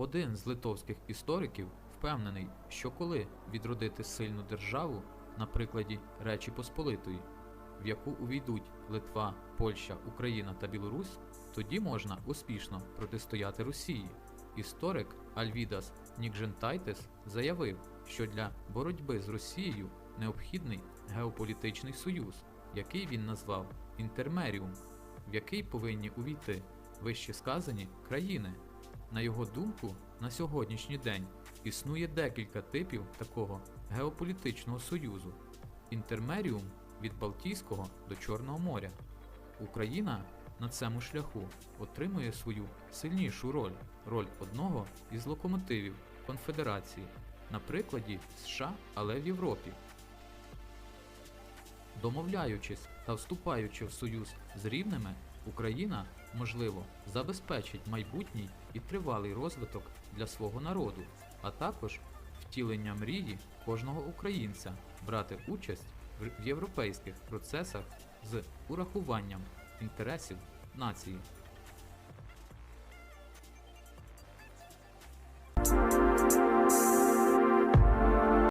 Один з литовських істориків впевнений, що коли відродити сильну державу на прикладі Речі Посполитої, в яку увійдуть Литва, Польща, Україна та Білорусь, тоді можна успішно протистояти Росії. Історик Альвідас Нікжентайтес заявив, що для боротьби з Росією необхідний геополітичний союз, який він назвав інтермеріум, в який повинні увійти вище сказані країни. На його думку, на сьогоднішній день існує декілька типів такого геополітичного союзу. Інтермеріум від Балтійського до Чорного моря. Україна на цьому шляху отримує свою сильнішу роль, роль одного із локомотивів Конфедерації, на прикладі США, але в Європі. Домовляючись та вступаючи в союз з рівними, Україна, можливо, забезпечить майбутній і тривалий розвиток для свого народу, а також втілення мрії кожного українця брати участь в європейських процесах з урахуванням інтересів нації.